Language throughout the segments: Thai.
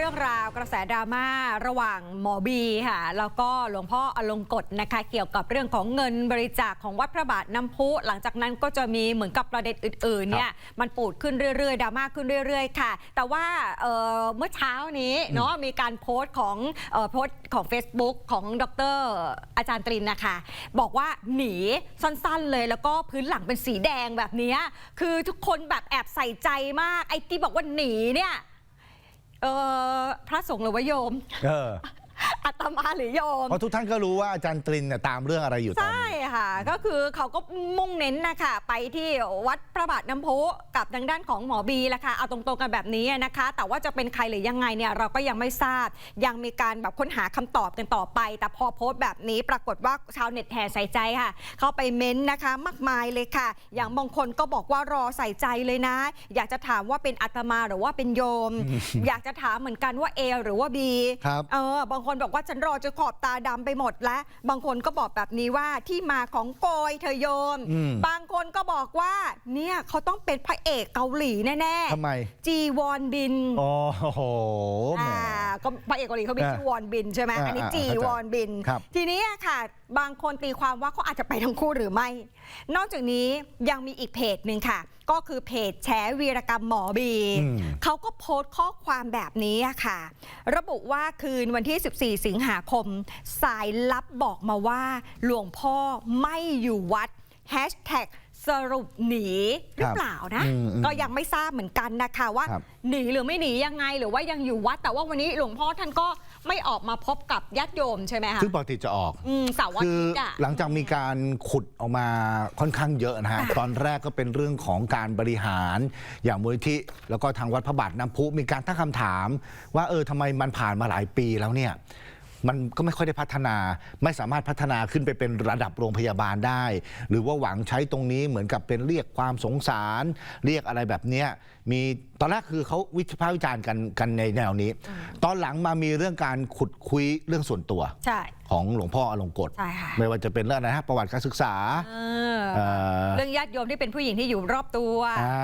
เรื่องราวกระแสดราม่าระหว่างหมอบีค่ะ แล้วก็หลวงพ่ออลงกฎนะคะ เกี่ยวกับเรื่องของเงินบริจาคของวัดพระบาทน้ำพุ หลังจากนั้นก็จะมีเหมือนกับประเด็นอื่นๆเนี่ยมันปูดขึ้นเรื่อยๆดราม่าขึ้นเรื่อย ๆ ค่ะ แต่ว่าเอ่อเมื่อเช้านี้เนาะมีการโพสต์ของเอ่อโพสต์ของ Facebook ของดรอาจารย์ตรินนะคะ บอกว่าหนีสั้นๆเลยแล้วก็พื้นหลังเป็นสีแดงแบบเนี้ยคือทุกคนแบบแอบใส่ใจมากไอ้ที่บอกว่าหนีเนี่ยเออ พระสงฆ์หรือว่าโยม เออ มาหรือโยม เพราะทุกท่านก็รู้ว่าอาจารย์ตรินเนี่ยตามเรื่องอะไรอยู่ตอนใช่นี้ค่ะ ก็คือเขาก็มุ่งเน้นนะคะไปที่วัดพระบาทน้ำพุกับทางด้านของหมอบีแหละค่ะเอาตรงๆกันแบบนี้นะคะ แต่ว่าจะเป็นใครหรือยังไงเนี่ยเราก็ยังไม่ทราบ ยังมีการแบบค้นหาคำตอบกันต่อไป แต่พอโพสต์แบบนี้ปรากฏว่าชาวเน็ตแห่ใส่ใจค่ะ เข้าไปเม้นต์นะคะ มากมายเลยค่ะ อย่างบางคนก็บอกว่ารอใส่ใจเลยนะ อยากจะถามว่าเป็นอาตมาหรือว่าเป็นโยม อยากจะถามเหมือนกันว่าเอหรือว่าบีครับ เออบางคนบอกว่าฉันรอจนขอบตาดำไปหมดแล้ว บางคนก็บอกแบบนี้ว่าที่มาของโกยเธอโยมอืมบางคนก็บอกว่าเนี่ยเขาต้องเป็นพระเอกเกาหลีแน่ทำไม จีวอนบิน โอ้โหแหมอ่าก็พระเอกเกาหลีเขามีอ่าชื่อวอนบินใช่ไหมอ่าอันนี้อ่าจีเข้าใจวอนบินครับทีนี้อะค่ะ บางคนตีความว่าเขาอาจจะไปทั้งคู่หรือไม่ นอกจากนี้ยังมีอีกเพจหนึ่งค่ะ ก็คือเพจแฉวีรกรรมหมอบีอืมเขาก็โพสต์ข้อความแบบนี้อะค่ะ ระบุว่าคืนวันที่ 14 สิงหาคม สายลับบอกมาว่า หลวงพ่อไม่อยู่วัดแฮชแท็ก สรุปหนีหรือเปล่านะ อืมอืมก็ยังไม่ทราบเหมือนกันนะคะว่า ครับ หนีหรือไม่หนียังไงหรือว่ายังอยู่วัด แต่ว่าวันนี้หลวงพ่อท่านก็ไม่ออกมาพบกับญาติโยมใช่ไหมคะซึ่งปกติจะออก อืมเสาร์อาคือทิตย์อะหลังจากมีการขุดออกมาค่อนข้างเยอะนะฮะ ตอนแรกก็เป็นเรื่องของการบริหาร อย่างมูลนิธิแล้วก็ทางวัดพระบาทน้ำพุมีการตั้งคำถาม ว่าเออทำไมมันผ่านมาหลายปีแล้วเนี่ย มันก็ไม่ค่อยได้พัฒนา ไม่สามารถพัฒนาขึ้นไปเป็นระดับโรงพยาบาลได้ หรือว่าหวังใช้ตรงนี้เหมือนกับเป็นเรียกความสงสาร เรียกอะไรแบบเนี้ยมีตอนแรกคือเขาวิพากษ์วิจารณ์กันกันในแนวนี้ ตอนหลังมามีเรื่องการขุดคุยเรื่องส่วนตัว ใช่ ของหลวงพ่ออลงกฎใช่ค่ะ ไม่ว่าจะเป็นเรื่องอะไรนะประวัติการศึกษาเออเอ่อเรื่องญาติโยมที่เป็นผู้หญิงที่อยู่รอบตัว อ่า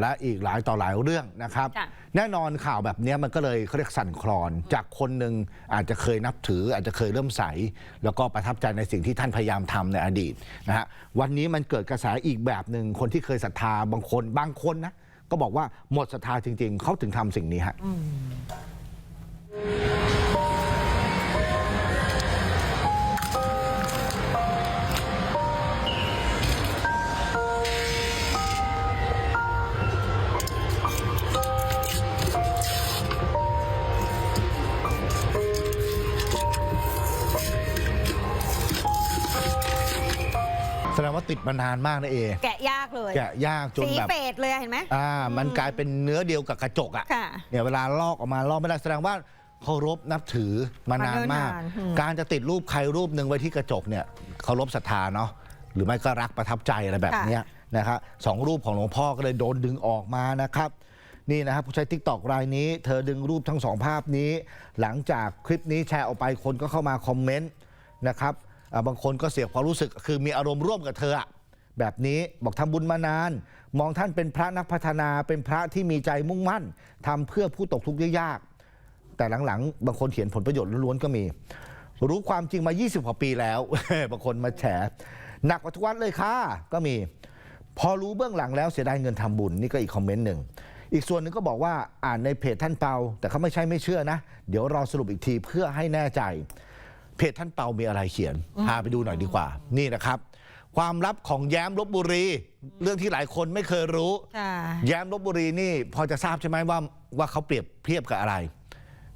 และอีกหลายต่อหลายเรื่องนะครับ ค่ะ แน่นอนข่าวแบบเนี้ยมันก็เลยเขาเรียกสั่นคลอน จากคนหนึ่งอาจจะเคยนับถือ อาจจะเคยเริ่มใส แล้วก็ประทับใจในสิ่งที่ท่านพยายามทำในอดีตนะฮะวันนี้มันเกิดกระแสอีกแบบหนึ่งคนที่เคยศรัทธาบางคนบางคนนะ ก็บอกว่าหมดศรัทธาจริง ๆ เขาถึงทำสิ่งนี้ฮะแส ติดมานานมากนะเอ แกะยากเลย แกะยากจนสีแบบ เฟดเลยเห็นไหม อ่า มันกลายเป็นเนื้อเดียวกับกระจกอะค่ะเนี่ยเวลาลอกออกมาลอกไม่ได้แสดงว่าเคารพนับถือมานานมาก มาเนิ่นนานอืม การจะติดรูปใครรูปหนึ่งไว้ที่กระจกเนี่ยเคารพศรัทธาเนาะหรือไม่ก็รักประทับใจอะไรแบบเนี้ยนะครับสองรูปของหลวงพ่อก็เลยโดนดึงออกมานะครับ นี่นะครับผู้ใช้ทิกตอกรายนี้ เธอดึงรูปทั้งสองภาพนี้ หลังจากคลิปนี้แชร์ออกไปคนก็เข้ามาคอมเมนต์นะครับอ่า บางคนก็เสียความรู้สึกคือมีอารมณ์ร่วมกับเธอแบบนี้บอกทำบุญมานาน มองท่านเป็นพระนักพัฒนาเป็นพระที่มีใจมุ่งมั่นทำเพื่อผู้ตกทุกข์ยาก แต่หลังๆ บางคนเขียนผลประโยชน์ล้วนๆก็มี รู้ความจริงมา 20กว่าปีแล้ว บางคนมาแฉหนักกว่าทุกวันเลยค่ะก็มี พอรู้เบื้องหลังแล้วเสียดายเงินทำบุญนี่ก็อีกคอมเมนต์หนึ่งอีกส่วนหนึ่งก็บอกว่าอ่านในเพจท่านเปา แต่เขาไม่ใช่ไม่เชื่อนะ เดี๋ยวรอสรุปอีกทีเพื่อให้แน่ใจ เพจท่านเปามีอะไรเขียน พาไปดูหน่อยดีกว่า นี่นะครับ ความลับของแย้มลบบุรี เรื่องที่หลายคนไม่เคยรู้ ค่ะแย้มลบบุรีนี่ พอจะทราบใช่ไหมว่าว่าเขาเปรียบเทียบกับอะไร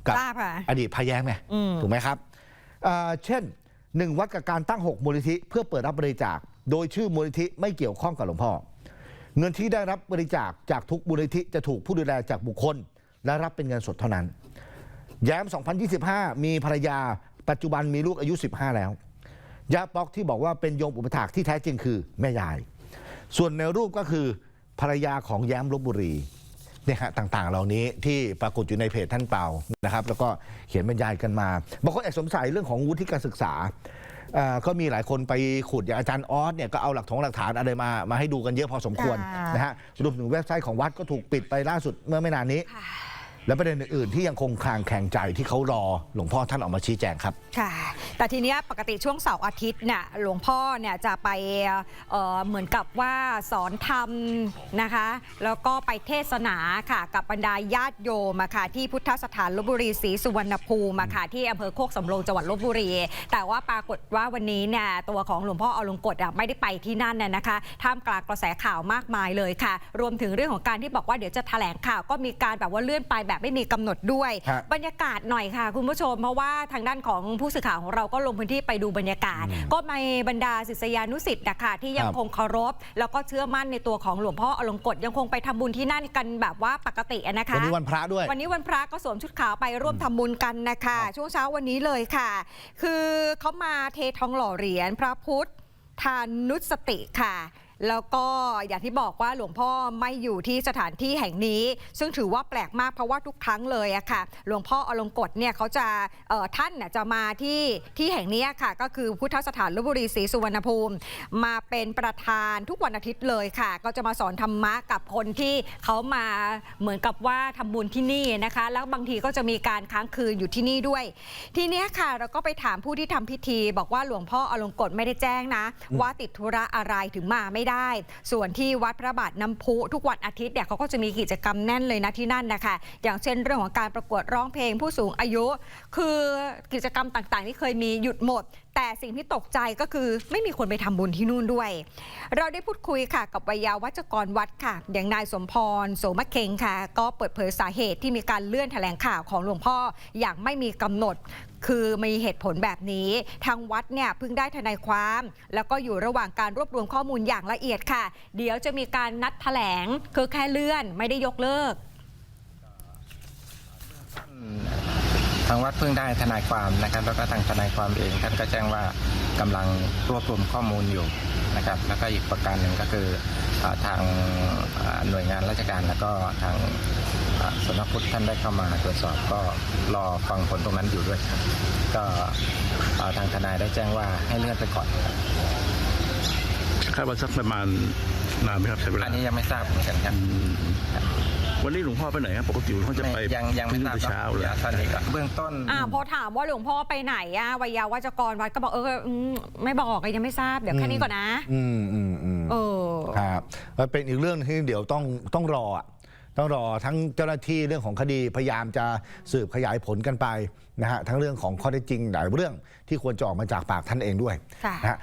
กัทราบค่ะ อดีตพระแย้มไงอืม ถูกไหมครับเอ่อเช่นหนึ่งวัดกับการตั้ง 6 มูลนิธิเพื่อเปิดรับบริจาค โดยชื่อมูลนิธิไม่เกี่ยวข้องกับหลวงพ่อ เงินที่ได้รับบริจาคจากทุกมูลนิธิจะถูกผู้ดูแลจากบุคคล และรับเป็นเงินสดเท่านั้น แย้ม 2025 มีภรรยา ปัจจุบันมีลูกอายุ 15 แล้ว ยาป๊อกที่บอกว่าเป็นโยมอุปถากที่แท้จริงคือแม่ยาย ส่วนในรูปก็คือภรรยาของแย้มลบบุรีเนี่ยฮะต่าง ๆ เหล่านี้ที่ปรากฏอยู่ในเพจท่านเปานะครับ แล้วก็เขียนบรรยายกันมาบางคนแอบสงสัยเรื่องของวุฒิการศึกษาเอ่อก็มีหลายคนไปขุดอย่างอาจารย์ออสเนี่ยก็เอาหลักฐานหลักฐานอะไรมามาให้ดูกันเยอะพอสมควรค่ะนะฮะรวมถึงเว็บไซต์ของวัดก็ถูกปิดไปล่าสุดเมื่อไม่นานนี้ และประเด็นอื่นๆที่ยังคงคลางแข่งใจที่เขารอหลวงพ่อท่านออกมาชี้แจงครับค่ะ แต่ทีเนี้ยปกติช่วงเสาร์อาทิตย์เนี่ยหลวงพ่อเนี่ยจะไปเอ่อเหมือนกับว่าสอนธรรมนะคะ แล้วก็ไปเทศนาค่ะกับบรรดาญาติโยมอะค่ะที่พุทธสถานลบบุรีศรีสุวรรณภูมิอะค่ะที่อำเภอโคกสำโรงจังหวัดลบบุรี แต่ว่าปรากฏว่าวันนี้เนี่ยตัวของหลวงพ่ออลงกฎอะไม่ได้ไปที่นั่นน่ะนะคะท่ามกลางกระแสข่าวมากมายเลยค่ะ รวมถึงเรื่องของการที่บอกว่าเดี๋ยวจะแถลงข่าวก็มีการแบบว่าเลื่อนไปแบบไม่มีกำหนดด้วยฮะบรรยากาศหน่อยค่ะ คุณผู้ชม เพราะว่าทางด้านของผู้สื่อข่าวของเราก็ลงพื้นที่ไปดูบรรยากาศ ก็มีบรรดาศิษยานุสิษย์นะคะที่ยังครับคงเคารพ แล้วก็เชื่อมั่นในตัวของหลวงพ่ออลงกฎยังคงไปทำบุญที่นั่นกันแบบว่าปกติอะนะคะวันนี้วันพระด้วย วันนี้วันพระก็สวมชุดขาวไปร่วมทำบุญกันนะคะ ช่วงเช้าวันนี้เลยค่ะ คือเขามาเททองหล่อเหรียญพระพุทธทานุสติค่ะ แล้วก็อย่างที่บอกว่าหลวงพ่อไม่อยู่ที่สถานที่แห่งนี้ ซึ่งถือว่าแปลกมากเพราะว่าทุกครั้งเลยอะค่ะ หลวงพ่ออลงกฎเนี่ยเขาจะท่านจะมาที่ที่แห่งนี้ค่ะ ก็คือพุทธสถานลพบุรีศรีสุวรรณภูมิ มาเป็นประธานทุกวันอาทิตย์เลยค่ะ ก็จะมาสอนธรรมะกับคนที่เขามาเหมือนกับว่าทำบุญที่นี่นะคะ แล้วบางทีก็จะมีการค้างคืนอยู่ที่นี่ด้วย ทีนี้ค่ะเราก็ไปถามผู้ที่ทำพิธี บอกว่าหลวงพ่ออลงกฎไม่ได้แจ้งนะ ว่าติดธุระอะไรถึงมาไม่ได้ส่วนที่วัดพระบาทน้ำพุทุกวันอาทิตย์เนี่ยเขาก็จะมีกิจกรรมแน่นเลยนะที่นั่นนะคะ อย่างเช่นเรื่องของการประกวดร้องเพลงผู้สูงอายุ คือกิจกรรมต่างๆ ที่เคยมีหยุดหมด แต่สิ่งที่ตกใจก็คือไม่มีคนไปทำบุญที่นู่นด้วย เราได้พูดคุยค่ะ กับวิยาวัจกรวัดค่ะ อย่างนายสมพรโสมะเคงค่ะ ก็เปิดเผยสาเหตุที่มีการเลื่อนแถลงข่าวของหลวงพ่ออย่างไม่มีกำหนด คือมีเหตุผลแบบนี้ ทางวัดเนี่ยเพิ่งได้ทนายความ แล้วก็อยู่ระหว่างการรวบรวมข้อมูลอย่างละเอียดค่ะ เดี๋ยวจะมีการนัดแถลงคือแค่เลื่อนไม่ได้ยกเลิก ทางวัดเพิ่งได้ทนายความนะครับแล้วก็ทางทนายความเองท่านก็แจ้งว่ากำลังรวบรวมข้อมูลอยู่นะครับ แล้วก็อีกประการหนึ่งก็คืออทางอ่าหน่วยงานราชการแล้วก็ทาง สำนักพุทธท่านได้เข้ามาตรวจสอบก็รอฟังผลตรงนั้นอยู่ด้วยครับก็อ่าทางทนายได้แจ้งว่าให้เลื่อนไปก่อนครับคาดว่าสักประมาณนานไหมครับใช้เวลาอันนี้ยังไม่ทราบเหมือนกันครับวันนี้หลวงพ่อไปไหนครับปกติหลวงพ่อจะไปไม่ยังยังไม่ทราบแต่เช้าเลยดี๋วตอนนี้ก็เบื้องต้นอ่าพอถามว่าหลวงพ่อไปไหนอะวิยาวัจกรวัดก็บอกเอออืมไม่บอกอะยังไม่ทราบเดี๋ยวแค่นี้ก่อนนะ อืมอืมอืมเออครับมันเป็นอีกเรื่องที่เดี๋ยวต้องต้องรออะ ต้องรอทั้งเจ้าหน้าที่เรื่องของคดีพยายามจะสืบขยายผลกันไปนะฮะทั้งเรื่องของข้อเท็จจริงหลายเรื่องที่ควรจะออกมาจากปากท่านเองด้วยค่ะนะฮะ